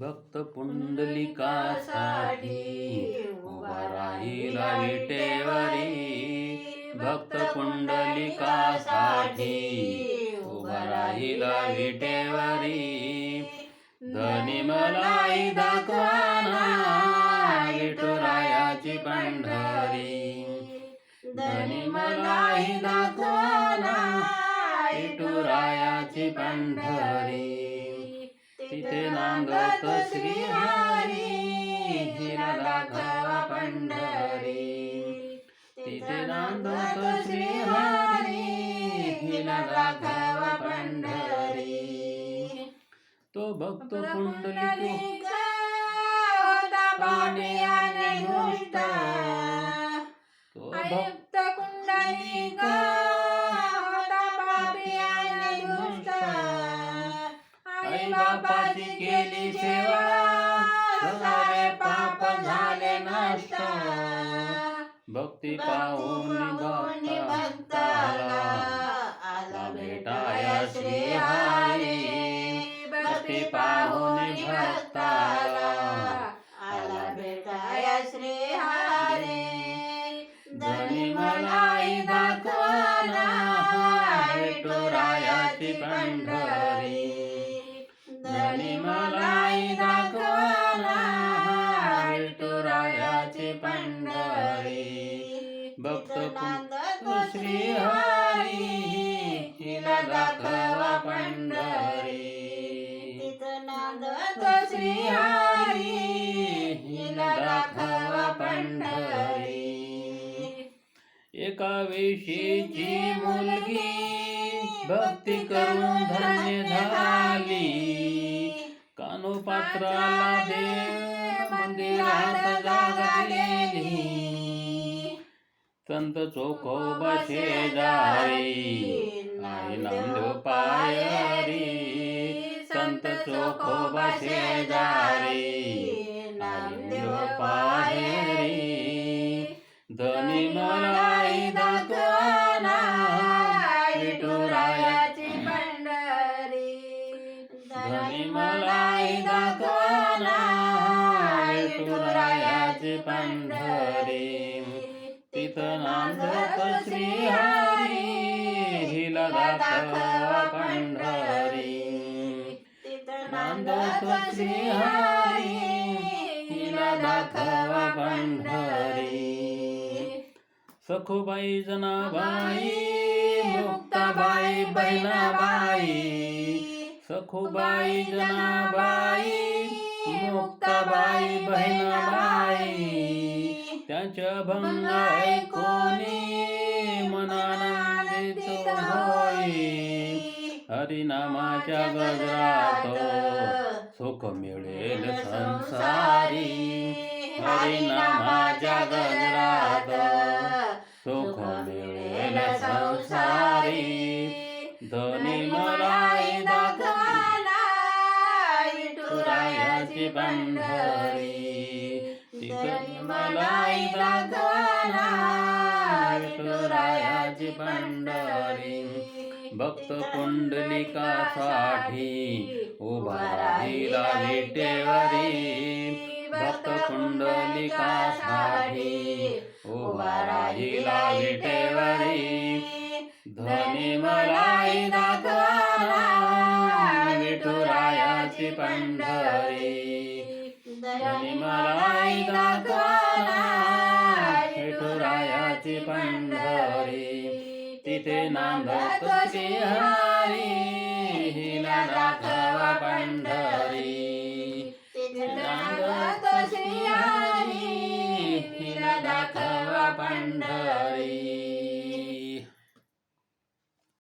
भक्त पुंडलिकासाठी उभा राहिला विटेवरी. भक्त पुंडलिकासाठी उभा राहिला विटेवरी. धनी मलाई दाखवाना विठुरायाची पंढरी. धनी मलाई दाखवाना विठुरायाची पंढरी. तिथे नांदत श्रीहरी हिला दाखवा पंढरी. तिथे नांदत श्रीहरी हिला दाखवा पंढरी. तो भक्त दुष्ट. तो भक्त आयुक्त आई बापाची केली सेवा. सारे पाप झाले नष्ट. भक्ती पाहून भक्ताला आला. भेटाया श्री हरी भक्ती पाहून भक्ताला आला. भेटाया श्री हरी धनी मलाई दाखवाना विठुरायाची पंढरी. धनी मलाई दाखवाना विठुरायाची पंढरी. भक्त श्री हरी हिला दाखवा पंढरी. तिथं नांदत श्री हरी हिला दाखवा पंढरी. एका वेशीची मुलगी भक्ती करून धन्य झाली. पात्राला देव मंदिरात जागा गेली संत चोखोबा शेजारी नाही नंद पायरी. संत चोखोबा शेजारी नांदो पायरी. धनी मलाई दाखवाना. विठुरायाची पंढरी. धनी मला पंढरी तिथं नांदत श्रीहरी हिला दाखवा पंढरी. तिथं नांदत श्रीहरी हिला दाखवा पंढरी. सखुबाई जनाबाई मुक्ताबाई बहिणाबाई. सखुबाई जनाबाई मुक्ताबाई बहिणाबाई. त्यांच्या भंग ऐकोनी मनानंदित होई? हरिनामाच्या गजरात सुख मिळेल संसारी। हरिनामाच्या गजरात सुख मिळेल संसारी। धनी मलाई दाखवाना विठुरायाची पंढरी। तिथं मलाई दाखवाना विठुरायाची पंढरी. भक्त पुंडलिकासाठी उभा राहिला विटेवरी. भक्त पुंडलिकासाठी उभा राहिला विटेवरी. धनी मलाई दाखवाना विठुरायाची पंढरी. मलाई दाखवाना विठुरायाची पंढरी. तिथे नांदत हरी. हिला दाखवा पंढरी. तिथे नांदत श्री हरी. हिला दाखवा पंढरी.